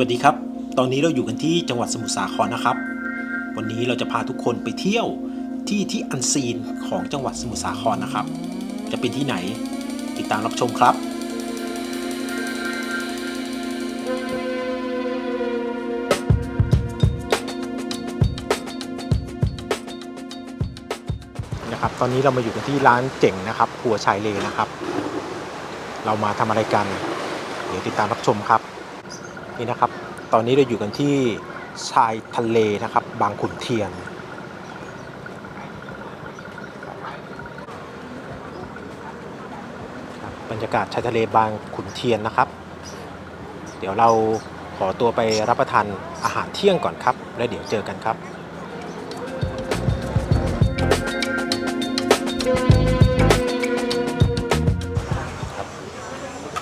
สวัสดีครับ ตอนนี้เราอยู่กันที่จังหวัดสมุทรสาครนะครับ วันนี้เราจะพาทุกคนไปเที่ยวที่ที่อันซีนของจังหวัดสมุทรสาครนะครับ จะเป็นที่ไหนติดตามรับชมครับนะครับตอนนี้เรามาอยู่กันที่ร้านเจ๋งนะครับครัวชายเลนะครับ เรามาทำอะไรกัน เดี๋ยวติดตามรับชมครับ นี่นะครับ ตอนนี้เราอยู่กันที่ชายทะเลนะครับ บางขุนเทียนบบรรยากาศชายทะเลบางขุนเทียนนะครับ เดี๋ยวเราขอตัวไปรับประทานอาหารเที่ยงก่อนครับ แล้วเดี๋ยวเจอกันครับ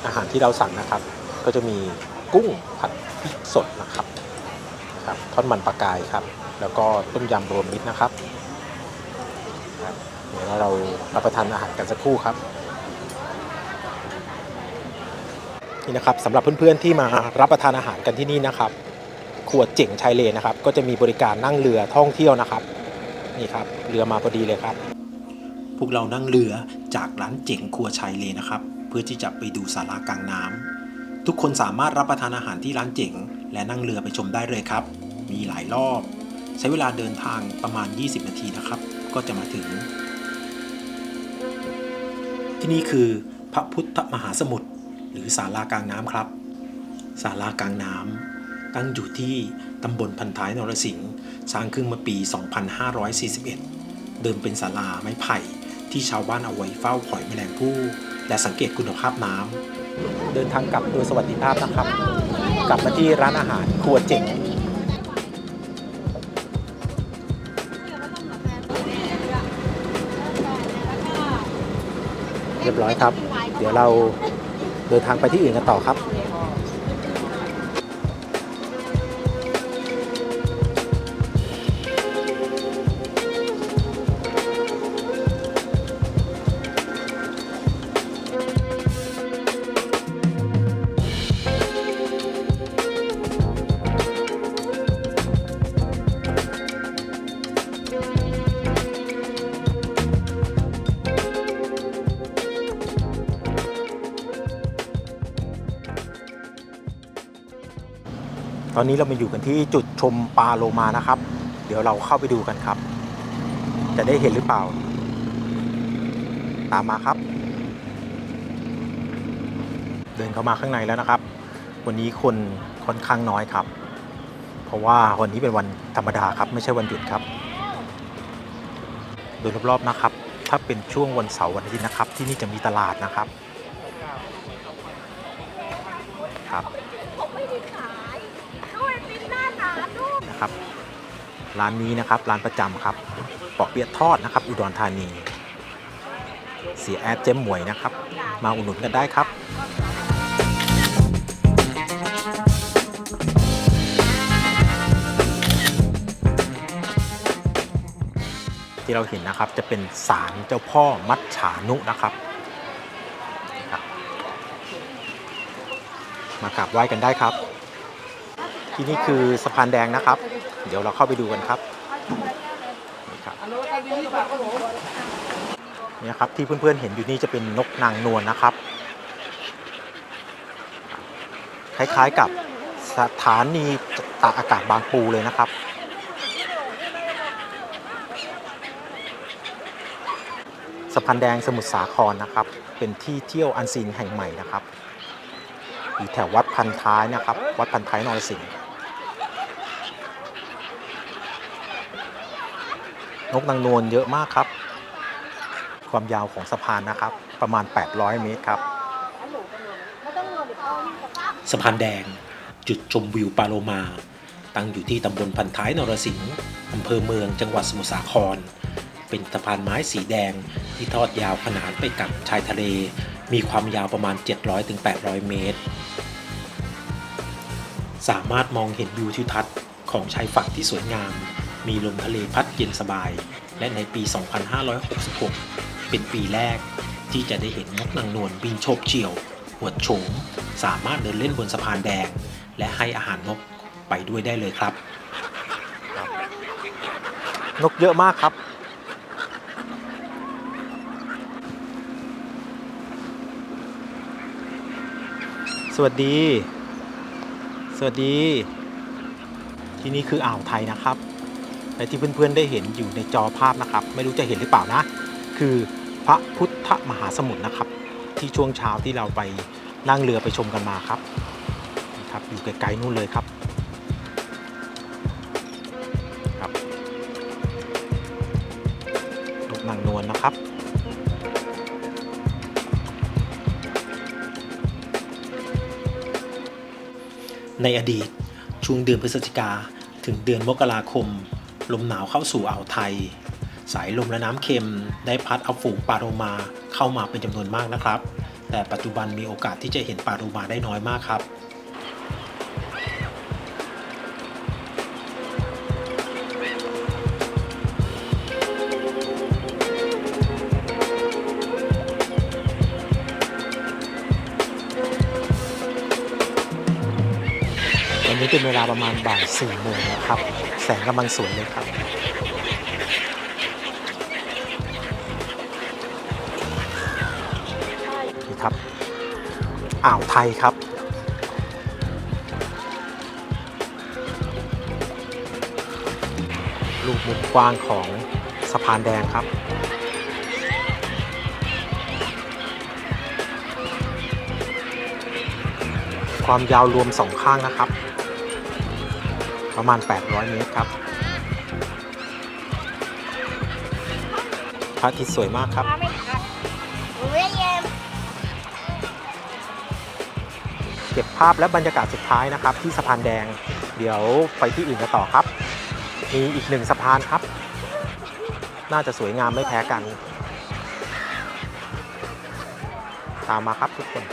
อาหารที่เราสั่งนะครับ ก็จะมี กุ้งผัดพริกสดนะครับครับทอดมันปลากายครับ แล้วก็ต้มยำรวมมิตรนะครับครับเดี๋ยวเรารับประทานอาหารกันสักครู่ครับนี่นะครับสำหรับเพื่อนๆที่มารับประทานอาหารกันที่นี่นะครับครัวเจ๋งชายเลนนะครับ ก็จะมีบริการนั่งเรือท่องเที่ยวนะครับ นี่ครับเรือมาพอดีเลยครับ พวกเรานั่งเรือจากร้านเจ๋งครัวชายเลนนะครับ เพื่อที่จะไปดูศาลากลางน้ำ ทุกคนสามารถรับประทานอาหารที่ร้านเจ๋ง และนั่งเรือไปชมได้เลยครับ มีหลายรอบ ใช้เวลาเดินทางประมาณ 20 นาทีนะครับ ก็จะมาถึง ที่นี่คือพระพุทธมหาสมุทรหรือศาลากลางน้ำครับศาลากลางน้ำตั้งอยู่ที่ตำบลพันท้ายนรสิงห์สร้างขึ้นเมื่อปี 2541 เดิมเป็นศาลาไม้ไผ่ที่ชาวบ้านเอาไว้เฝ้าหอยแมลงภู่ และสังเกตคุณภาพน้ำเดินทางกลับโดยสวัสดิภาพนะครับ กลับมาที่ร้านอาหารครัวเจ๋งเรียบร้อยครับ เดี๋ยวเราเดินทางไปที่อื่นกันต่อครับ ตอนนี้เรามาอยู่กันที่จุดชมปลาโลมานะครับ เดี๋ยวเราเข้าไปดูกันครับ จะได้เห็นหรือเปล่า ตามมาครับ เดินเข้ามาข้างในแล้วนะครับ วันนี้คนค่อนข้างน้อยครับ เพราะว่าวันนี้เป็นวันธรรมดาครับ ไม่ใช่วันหยุดครับ โดยรอบๆนะครับ ถ้าเป็นช่วงวันเสาร์วันอาทิตย์นะครับ ที่นี่จะมีตลาดนะครับครับ ผมไม่ได้ขายด้วยเป็นหน้าหนาด้วย นะครับ ร้านนี้นะครับร้านประจำครับปอกเปี๊ยะทอดนะครับ อุดรธานี เสียแอดเจมหมวยนะครับ มาอุดหนุนกันได้ครับที่เราเห็นนะครับจะเป็นศาลเจ้าพ่อมัจฉานุนะครับครับ มากราบไหว้กันได้ครับ ที่นี่คือสะพานแดงนะครับ เดี๋ยวเราเข้าไปดูกันครับนี่ครับเนี่ยครับที่เพื่อนๆเห็นอยู่นี่จะเป็นนกนางนวลนะครับ คล้ายๆกับสถานีตากอากาศบางปูเลยนะครับสะพานแดงสมุทรสาครนะครับ เป็นที่เที่ยวอันซีนแห่งใหม่นะครับ อยู่แถววัดพันท้ายนะครับ วัดพันท้ายนรสิงห์ นกนางนวลเยอะมากครับ ความยาวของสะพานนะครับ ประมาณ 800 เมตรครับ สะพานแดง จุดชมวิวปาโลมา ตั้งอยู่ที่ตำบลพันท้ายนรสิงห์อำเภอเมืองจังหวัดสมุทรสาคร เป็นสะพานไม้สีแดงที่ทอดยาวขนานไปกับชายทะเล มีความยาวประมาณ 700-800 เมตร สามารถมองเห็นวิวทิวทัศน์ของชายฝั่งที่สวยงาม มีลมทะเลพัดเย็นสบาย และในปี 2566 เป็นปีแรก ที่จะได้เห็นนกนางนวลบินโฉบเฉี่ยว หวดโฉมสามารถเดินเล่นบนสะพานแดง และให้อาหารนกไปด้วยได้เลยครับ นกเยอะมากครับสวัสดี สวัสดี ที่นี่คืออ่าวไทยนะครับ และที่เพื่อนๆได้เห็นอยู่ในจอภาพนะครับ ไม่รู้จะเห็นหรือเปล่านะ คือพระพุทธมหาสมุทรนะครับ ที่ช่วงเช้าที่เราไปนั่งเรือไปชมกันมาครับนะครับอยู่ไกลๆนู่นเลยครับครับนกนางนวลนะครับในอดีตช่วงเดือนพฤศจิกาถึงเดือนมกราคม ลมหนาวเข้าสู่อ่าวไทย สายลมและน้ำเค็มได้พัดเอาฝูงปลาโลมาเข้ามาเป็นจำนวนมากนะครับ แต่ปัจจุบันมีโอกาสที่จะเห็นปลาโลมาได้น้อยมากครับ เป็นเวลาประมาณบ่ายสี่โมงนะครับ แสงกำลังสวยเลยครับนี่ครับ อ่าวไทยครับลูกมุมกว้างของสะพานแดงครับ ความยาวรวมสองข้างนะครับ ประมาณ 800 เมตรครับพระอาทิตย์สวยมากครับมาไม่ทันเรียมเก็บภาพและบรรยากาศสุดท้ายนะครับ ที่สะพานแดง เดี๋ยวไปที่อื่นกันต่อครับ มีอีกหนึ่งสะพานครับ น่าจะสวยงามไม่แพ้กัน ตามมาครับทุกคน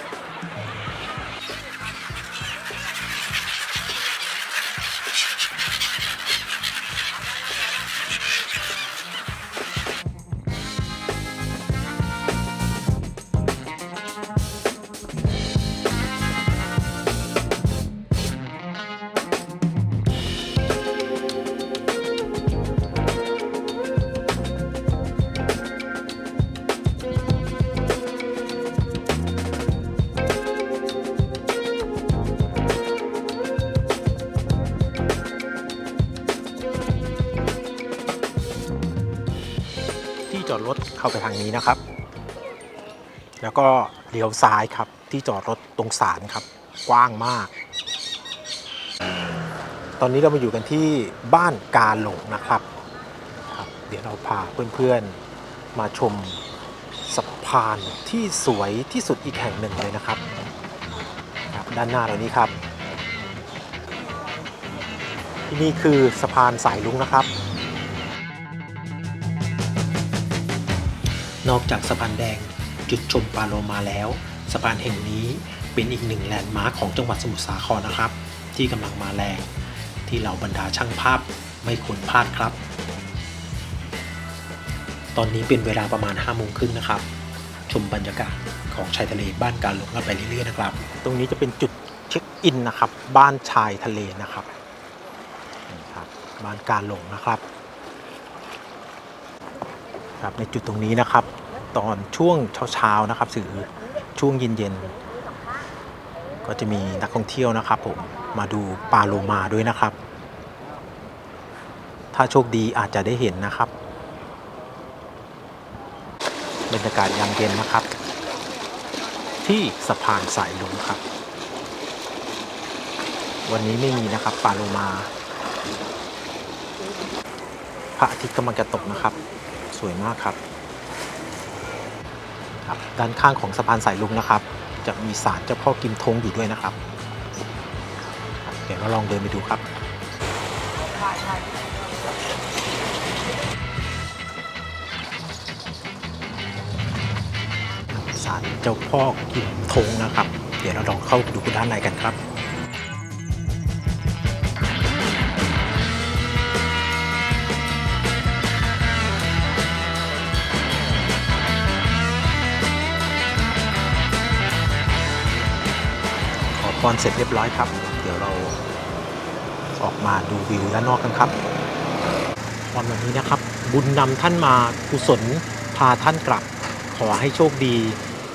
อดรถเข้าไปทางนี้นะครับ แล้วก็เลี้ยวซ้ายครับที่จอดรถตรงศาลครับ กว้างมาก ตอนนี้เรามาอยู่กันที่บ้านกาหลงนะครับครับ เดี๋ยวเราพาเพื่อนๆมาชมสะพานที่สวยที่สุดอีกแห่งหนึ่งเลยนะครับครับ ด้านหน้าเรานี้ครับที่นี่คือสะพานสายลุงนะครับ นอกจากสะพานแดงจุดชมปลาโลมาแล้ว สะพานแห่งนี้เป็นอีกหนึ่งแลนด์มาร์คของจังหวัดสมุทรสาครนะครับ ที่กำลังมาแรง ที่เหล่าบรรดาช่างภาพไม่ควรพลาดครับ ตอนนี้เป็นเวลาประมาณ5้าโมงครึ่งนะครับ ชมบรรยากาศของชายทะเลบ้านการหลงกันไปเรื่อยๆนะครับ ตรงนี้จะเป็นจุดเช็คอินนะครับ บ้านชายทะเลนะครับครับ บ้านการหลงนะครับ ครับในจุดตรงนี้นะครับ ตอนช่วงเช้าๆนะครับหรือช่วงเย็นๆก็จะมีนักท่องเที่ยวนะครับผมมาดูปลาโลมาด้วยนะครับ ถ้าโชคดีอาจจะได้เห็นนะครับบรรยากาศยามเย็นนะครับ ที่สะพานสายลุงครับ วันนี้ไม่มีนะครับปลาโลมาพระอาทิตย์กำลังจะตกนะครับ วยมากครับครับ ด้านข้างของสะพานสายลุงนะครับ จะมีศาลเจ้าพ่อกิมทงอยู่ด้วยนะครับ เดี๋ยวเราลองเดินไปดูครับศาลเจ้าพ่อกิมทงนะครับ เดี๋ยวเราลองเข้าดูด้านในกันครับ ขอพรเสร็จเรียบร้อยครับ เดี๋ยวเราออกมาดูวิวด้านนอกกันครับวันวันนี้นะครับ บุญนำท่านมากุศลพาท่านกลับ ขอให้โชคดี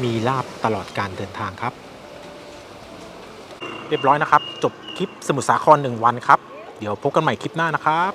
มีลาบตลอดการเดินทางครับ เรียบร้อยนะครับ จบคลิปสมุทรสาครหนึ่งวันครับ เดี๋ยวพบกันใหม่คลิปหน้านะครับ